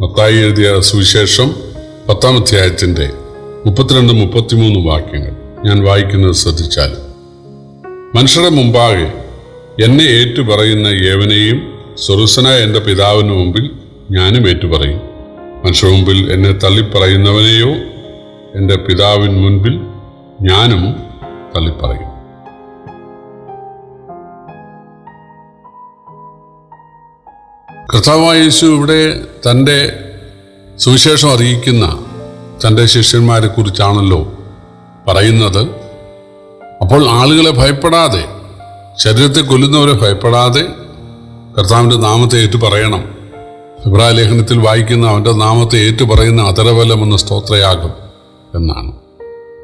മത്തായി എഴുതിയ സുവിശേഷം പത്താം അധ്യായത്തിന്റെ മുപ്പത്തിരണ്ട് മുപ്പത്തിമൂന്ന് വാക്യങ്ങൾ ഞാൻ വായിക്കുന്നത് ശ്രദ്ധിച്ചാൽ മനുഷ്യരുടെ മുമ്പാകെ എന്നെ ഏറ്റുപറയുന്ന ഏവനെയും സ്വറുസനായ എന്റെ പിതാവിന് മുമ്പിൽ ഞാനും ഏറ്റുപറയും. മനുഷ്യ മുമ്പിൽ എന്നെ തള്ളിപ്പറയുന്നവനെയോ എന്റെ പിതാവിന് മുൻപിൽ ഞാനും തള്ളിപ്പറയും. കർത്താവായ യേശു ഇവിടെ തന്റെ സുവിശേഷം അറിയിക്കുന്ന തന്റെ ശിഷ്യന്മാരെ കുറിച്ചാണല്ലോ പറയുന്നത്. അപ്പോൾ ആളുകളെ ഭയപ്പെടാതെ ശരീരത്തെ കൊല്ലുന്നവരെ ഭയപ്പെടാതെ കർത്താവിന്റെ നാമത്തെ ഏറ്റു പറയണം. ഇബ്രാഹിം ലേഖനത്തിൽ വായിക്കുന്ന അവന്റെ നാമത്തെ ഏറ്റു പറയുന്ന അതരബലം എന്ന സ്തോത്രയാകും എന്നാണ്.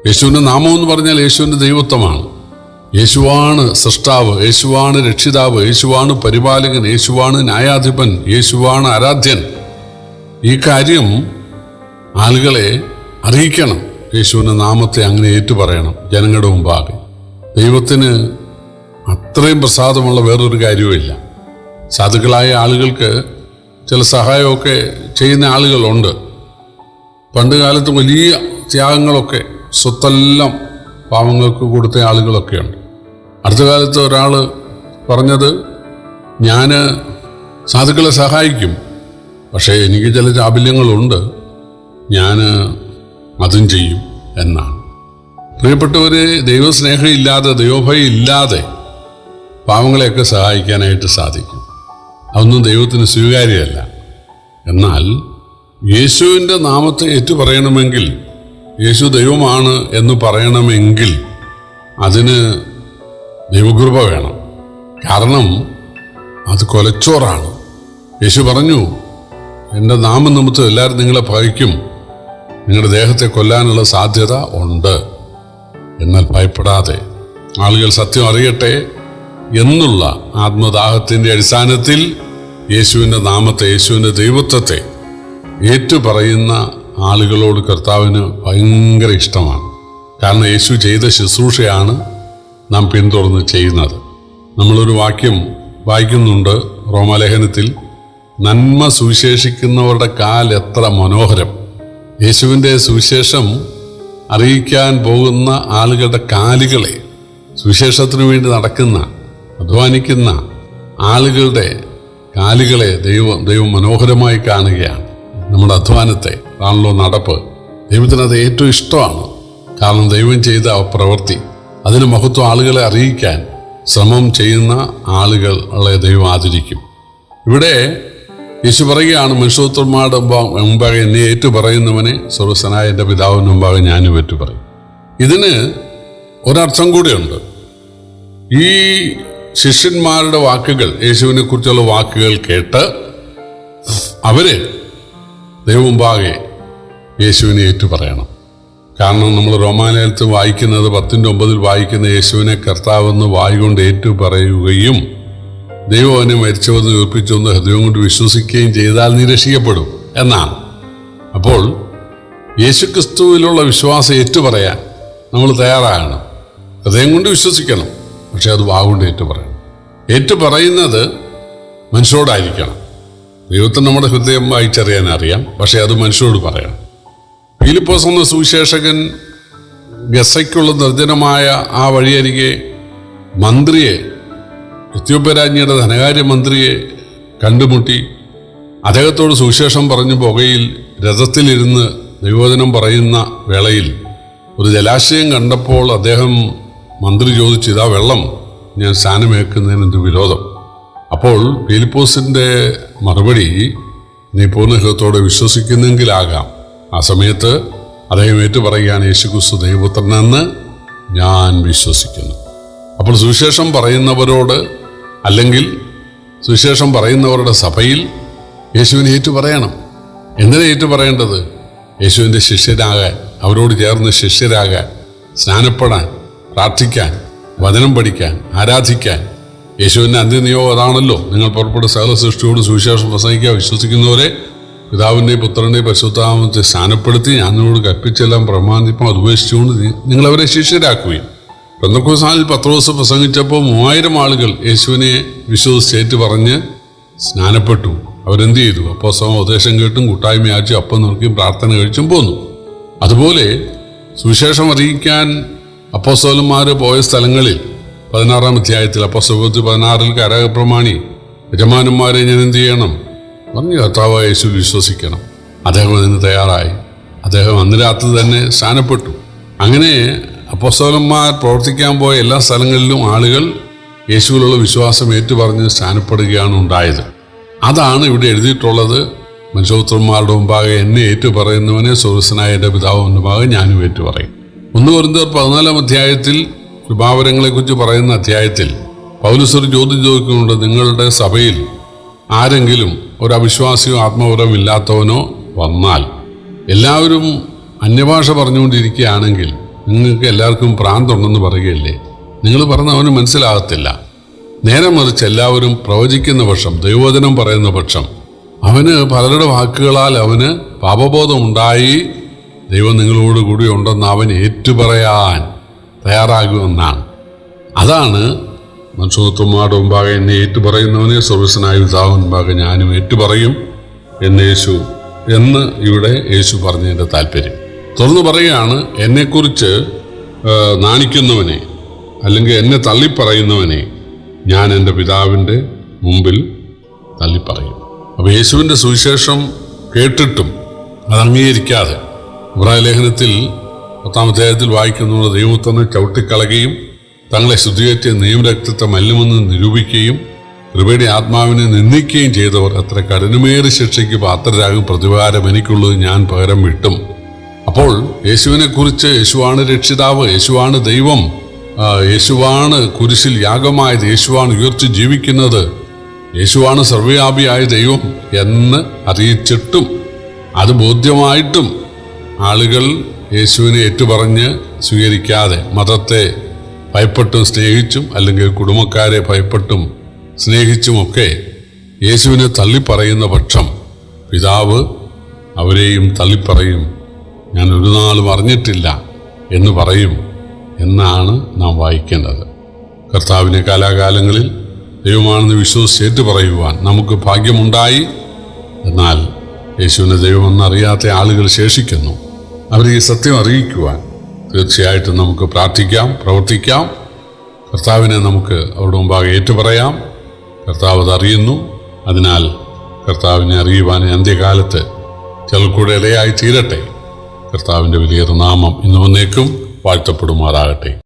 യേശുവിന്റെ നാമം എന്ന് പറഞ്ഞാൽ യേശുവിന്റെ ദൈവത്വമാണ്. യേശുവാണ് സൃഷ്ടാവ് യേശുവാണ് രക്ഷിതാവ് യേശുവാണ് പരിപാലകൻ യേശുവാണ് ന്യായാധിപൻ യേശുവാണ് ആരാധ്യൻ. ഈ കാര്യം ആളുകളെ അറിയിക്കണം. യേശുവിന്റെ നാമത്തെ അങ്ങനെ ഏറ്റുപറയണം ജനങ്ങളുടെ മുമ്പാകെ. ദൈവത്തിന് അത്രയും പ്രസാദമുള്ള വേറൊരു കാര്യവുമില്ല. സാധുക്കളായ ആളുകൾക്ക് ചില സഹായമൊക്കെ ചെയ്യുന്ന ആളുകളുണ്ട്. പണ്ട് കാലത്ത് വലിയ ത്യാഗങ്ങളൊക്കെ സ്വത്തെല്ലാം പാവങ്ങൾക്ക് കൊടുത്ത ആളുകളൊക്കെയുണ്ട്. അടുത്ത കാലത്ത് ഒരാൾ പറഞ്ഞത് ഞാൻ സാധുക്കളെ സഹായിക്കും പക്ഷേ എനിക്ക് ചില ചാബല്യങ്ങളുണ്ട് ഞാൻ അതും ചെയ്യും എന്നാണ്. പ്രിയപ്പെട്ടവരെ ദൈവസ്നേഹം ഇല്ലാതെ ദൈവഭയം ഇല്ലാതെ പാവങ്ങളെയൊക്കെ സഹായിക്കാനായിട്ട് സാധിക്കും. അതൊന്നും ദൈവത്തിന് സ്വീകാര്യമല്ല. എന്നാൽ യേശുവിന്റെ നാമത്തെ ഏറ്റുപറയണമെങ്കിൽ യേശു ദൈവമാണ് എന്ന് പറയണമെങ്കിൽ അതിന് ദൈവകൃപ വേണം. കാരണം അത് കൊലച്ചോറാണ്. യേശു പറഞ്ഞു എന്റെ നാമം നിമിത്തം എല്ലാവരും നിങ്ങളെ ഭയക്കും നിങ്ങളുടെ ദേഹത്തെ കൊല്ലാനുള്ള സാധ്യത ഉണ്ട്. എന്നാൽ ഭയപ്പെടാതെ. ആളുകൾ സത്യം അറിയട്ടെ എന്നുള്ള ആത്മദാഹത്തിന്റെ അടിസ്ഥാനത്തിൽ യേശുവിന്റെ നാമത്തെ യേശുവിന്റെ ദൈവത്വത്തെ ഏറ്റുപറയുന്ന ആളുകളോട് കർത്താവിന് ഭയങ്കര ഇഷ്ടമാണ്. കാരണം യേശു ചെയ്ത ശുശ്രൂഷയാണ് നാം പിന്തുടർന്ന് ചെയ്യുന്നത്. നമ്മളൊരു വാക്യം വായിക്കുന്നുണ്ട് റോമലേഖനത്തിൽ നന്മ സുവിശേഷിക്കുന്നവരുടെ കാൽ എത്ര മനോഹരം. യേശുവിന്റെ സുവിശേഷം അറിയിക്കാൻ പോകുന്ന ആളുകളുടെ കാലുകളെ സുവിശേഷത്തിനു വേണ്ടി നടക്കുന്ന അധ്വാനിക്കുന്ന ആളുകളുടെ കാലുകളെ ദൈവം ദൈവം മനോഹരമായി കാണുകയാണ് നമ്മുടെ അധ്വാനത്തെ. ആണല്ലോ നടപ്പ്. ദൈവത്തിന് അത് ഏറ്റവും ഇഷ്ടമാണ്. കാരണം ദൈവം ചെയ്ത പ്രവൃത്തി അതിന് മഹത്വം ആളുകളെ അറിയിക്കാൻ ശ്രമം ചെയ്യുന്ന ആളുകളെ ദൈവം ആദരിക്കും. ഇവിടെ യേശു പറയുകയാണ് മനുഷ്യത്വന്മാരുടെ മുമ്പാകെ എന്നെ ഏറ്റു പറയുന്നവനെ സർവസനായ എന്റെ പിതാവിന് മുമ്പാകെ ഞാനും ഏറ്റു പറയും. ഇതിന് ഒരർത്ഥം കൂടിയുണ്ട്. ഈ ശിഷ്യന്മാരുടെ വാക്കുകൾ യേശുവിനെ കുറിച്ചുള്ള വാക്കുകൾ കേട്ട് അവർ ദൈവമുമ്പാകെ യേശുവിനെ ഏറ്റു പറയണം കാരണം നമ്മൾ റോമാലയത്ത് വായിക്കുന്നത് പത്തിന്റെ ഒമ്പതിൽ വായിക്കുന്ന യേശുവിനെ കർത്താവെന്ന് വായുകൊണ്ട് ഏറ്റു പറയുകയും ദൈവം അവനെ മരിച്ചവെന്ന് ഉയർപ്പിച്ചുവെന്ന് ഹൃദയം കൊണ്ട് വിശ്വസിക്കുകയും ചെയ്താൽ നീ രക്ഷിക്കപ്പെടും എന്നാണ്. അപ്പോൾ യേശുക്രിസ്തുവിലുള്ള വിശ്വാസം ഏറ്റുപറയാൻ നമ്മൾ തയ്യാറാകണം. ഹൃദയം കൊണ്ട് വിശ്വസിക്കണം. പക്ഷെ അത് വാഗുകൊണ്ട് ഏറ്റുപറയണം. ഏറ്റുപറയുന്നത് മനുഷ്യരോടായിരിക്കണം. ദൈവത്തിന് നമ്മുടെ ഹൃദയം വായിച്ചറിയാൻ അറിയാം. പക്ഷെ അത് മനുഷ്യരോട് പറയണം. ഫിലിപ്പോസ് എന്ന സുവിശേഷകൻ ഗസയ്ക്കുള്ള നിർജനമായ ആ വഴിയരികെ മന്ത്രിയെ എത്യോപ്യ രാജ്ഞിയുടെ ധനകാര്യ മന്ത്രിയെ കണ്ടുമുട്ടി അദ്ദേഹത്തോട് സുവിശേഷം പറഞ്ഞു പുകയിൽ രഥത്തിലിരുന്ന് നിവേദനം പറയുന്ന വേളയിൽ ഒരു ജലാശയം കണ്ടപ്പോൾ അദ്ദേഹം മന്ത്രി ചോദിച്ചു ഇതാ വെള്ളം ഞാൻ സ്ഥാനമേക്കുന്നതിന് എന്ത് വിരോധം? അപ്പോൾ ഫിലിപ്പോസിന്റെ മറുപടി നീ പൂർണഹൃതത്തോടെ വിശ്വസിക്കുന്നെങ്കിലാകാം. ആ സമയത്ത് അദ്ദേഹം ഏറ്റു പറയുകയാണ് യേശുക്രിസ്തു ദൈവപുത്രനെന്ന് ഞാൻ വിശ്വസിക്കുന്നു. അപ്പോൾ സുവിശേഷം പറയുന്നവരോട് അല്ലെങ്കിൽ സുവിശേഷം പറയുന്നവരുടെ സഭയിൽ യേശുവിനെ ഏറ്റു പറയണം എന്തിനാ ഏറ്റു പറയേണ്ടത് യേശുവിന്റെ ശിഷ്യരാകാൻ അവരോട് ചേർന്ന് ശിഷ്യരാകാൻ സ്നാനപ്പെടാൻ പ്രാർത്ഥിക്കാൻ വചനം പഠിക്കാൻ ആരാധിക്കാൻ. യേശുവിന്റെ അന്ത്യനിയോഗം അതാണല്ലോ. നിങ്ങൾ പുറപ്പെട്ട സകല സൃഷ്ടിയോട് സുവിശേഷം പ്രസംഗിക്കുക വിശ്വസിക്കുന്നവരെ പിതാവിന്റെയും പുത്രന്റെയും പശുത്താമത്തെ സ്ഥാനപ്പെടുത്തി ഞാനോട് കൽപ്പിച്ചെല്ലാം പ്രമാണിപ്പം അത് ഉപേക്ഷിച്ചുകൊണ്ട് നിങ്ങളവരെ ശിഷ്യരാക്കുകയും. പെന്തക്കോസാലിൽ പത്ത് ദിവസം പ്രസംഗിച്ചപ്പോൾ മൂവായിരം ആളുകൾ യേശുവിനെ വിശ്വസിച്ചേറ്റ് പറഞ്ഞ് സ്നാനപ്പെട്ടു. അവരെന്ത് ചെയ്തു? അപ്പോൾ ഉപദേശം കേട്ടും കൂട്ടായ്മ കൂട്ടായ്മയാച്ചു അപ്പം നോക്കിയും പ്രാർത്ഥന കഴിച്ചും പോന്നു. അതുപോലെ സുവിശേഷം അറിയിക്കാൻ അപ്പോസോലന്മാർ പോയ സ്ഥലങ്ങളിൽ പതിനാറാം അധ്യായത്തിൽ അപ്പോസ്തലത്തിൽ പതിനാറിൽ കരകപ്രമാണി യജമാനന്മാരെ ഞാൻ എന്ത് ചെയ്യണം? പറഞ്ഞു കർത്താവ് യേശു വിശ്വസിക്കണം. അദ്ദേഹം അതിന് തയ്യാറായി. അദ്ദേഹം അന്ന് രാത്രി തന്നെ സ്ഥാനപ്പെട്ടു അങ്ങനെ അപ്പോസ്തലന്മാർ പ്രവർത്തിക്കാൻ പോയ എല്ലാ സ്ഥലങ്ങളിലും ആളുകൾ യേശുവിലുള്ള വിശ്വാസം ഏറ്റുപറഞ്ഞ് സ്ഥാനപ്പെടുകയാണ് ഉണ്ടായത്. അതാണ് ഇവിടെ എഴുതിയിട്ടുള്ളത്. മനുഷ്യപുത്രന്മാരുടെ മുമ്പാകെ എന്നെ ഏറ്റുപറയുന്നവനെ സുഹൃസനായ എന്റെ പിതാവ് മുമ്പാകെ ഞാനും ഏറ്റുപറയും. ഒന്ന് കുറിന്തർ പതിനാലാം അധ്യായത്തിൽ കൃപാവരങ്ങളെക്കുറിച്ച് പറയുന്ന അധ്യായത്തിൽ പൗലസ്വർ ചോദ്യം ചോദിക്കുന്നുണ്ട്. നിങ്ങളുടെ സഭയിൽ ആരെങ്കിലും ഒരു അവിശ്വാസിയോ ആത്മപരവും ഇല്ലാത്തവനോ വന്നാൽ എല്ലാവരും അന്യഭാഷ പറഞ്ഞുകൊണ്ടിരിക്കുകയാണെങ്കിൽ നിങ്ങൾക്ക് എല്ലാവർക്കും പ്രാന്തുണ്ടെന്ന് പറയുകയല്ലേ? നിങ്ങൾ പറഞ്ഞ അവന് മനസ്സിലാകത്തില്ല. നേരെ മറിച്ച് എല്ലാവരും പ്രവചിക്കുന്ന പക്ഷം ദൈവവചനം പറയുന്ന പക്ഷം അവന് പലരുടെ വാക്കുകളാൽ അവന് പാപബോധമുണ്ടായി. ദൈവം നിങ്ങളോട് കൂടി ഉണ്ടെന്ന് അവൻ ഏറ്റുപറയാൻ തയ്യാറാകുമെന്നാണ്. അതാണ് മനുഷ്യത്വന്മാരുടെ മുമ്പാകെ എന്നെ ഏറ്റുപറയുന്നവനെ സർവീസനായ പിതാവ് മുമ്പാകെ ഞാനും ഏറ്റുപറയും എന്ന് യേശു എന്ന് ഇവിടെ യേശു പറഞ്ഞതിന്റെ താല്പര്യം. തുറന്നു പറയുകയാണ് എന്നെക്കുറിച്ച് നാണിക്കുന്നവനെ അല്ലെങ്കിൽ എന്നെ തള്ളിപ്പറയുന്നവനെ ഞാൻ എന്റെ പിതാവിന്റെ മുമ്പിൽ തള്ളിപ്പറയും. അപ്പോൾ യേശുവിന്റെ സുവിശേഷം കേട്ടിട്ടും അത് അംഗീകരിക്കാതെ ഇബ്രാഹിം ലേഖനത്തിൽ പത്താം അധ്യായത്തിൽ വായിക്കുന്നത് ദൈവത്തന്നെ ചവിട്ടിക്കളയുകയും തങ്ങളെ ശുദ്ധീകരിച്ച നിയമരക്തത്തെ മല്യമെന്ന് നിരൂപിക്കുകയും കൃപയുടെ ആത്മാവിനെ നിന്ദിക്കുകയും ചെയ്തവർ അത്ര കഠിനമേറി ശിക്ഷയ്ക്ക് പാത്രരാകും പ്രതിവാരം എനിക്കുള്ളത് ഞാൻ പകരം വിട്ടും. അപ്പോൾ യേശുവിനെ കുറിച്ച് യേശുവാണ് രക്ഷിതാവ് യേശുവാണ് ദൈവം യേശുവാണ് കുരിശിൽ യാഗമായത് യേശുവാണ് ഉയർത്തി ജീവിക്കുന്നത് യേശുവാണ് സർവവ്യാപിയായ ദൈവം എന്ന് അറിയിച്ചിട്ടും അത് ബോധ്യമായിട്ടും ആളുകൾ യേശുവിനെ ഏറ്റുപറഞ്ഞ് സ്വീകരിക്കാതെ മതത്തെ ഭയപ്പെട്ടും സ്നേഹിച്ചും അല്ലെങ്കിൽ കുടുംബക്കാരെ ഭയപ്പെട്ടും സ്നേഹിച്ചുമൊക്കെ യേശുവിനെ തള്ളിപ്പറയുന്ന പക്ഷം പിതാവ് അവരെയും തള്ളിപ്പറയും ഞാൻ ഒരു നാളും അറിഞ്ഞിട്ടില്ല എന്ന് പറയും എന്നാണ് നാം വായിക്കേണ്ടത്. കർത്താവിനെ കാലാകാലങ്ങളിൽ ദൈവമാണെന്ന് വിശ്വസിച്ചേറ്റ് പറയുവാൻ നമുക്ക് ഭാഗ്യമുണ്ടായി. എന്നാൽ യേശുവിനെ ദൈവമെന്നറിയാത്ത ആളുകൾ ശേഷിക്കുന്നു. അവരെ ഈ സത്യം അറിയിക്കുവാൻ തീർച്ചയായിട്ടും നമുക്ക് പ്രാർത്ഥിക്കാം പ്രവർത്തിക്കാം. കർത്താവിനെ നമുക്ക് അവരുടെ മുമ്പാകെ ഏറ്റുപറയാം. കർത്താവ് അതറിയുന്നു അതിനാൽ കർത്താവിനെ അറിയുവാൻ അന്ത്യകാലത്ത് ചിലർക്കൂടെ ഇടയായി തീരട്ടെ. കർത്താവിന്റെ വലിയൊരു നാമം ഇന്ന് വന്നേക്കും വാഴ്ത്തപ്പെടുമാറാകട്ടെ.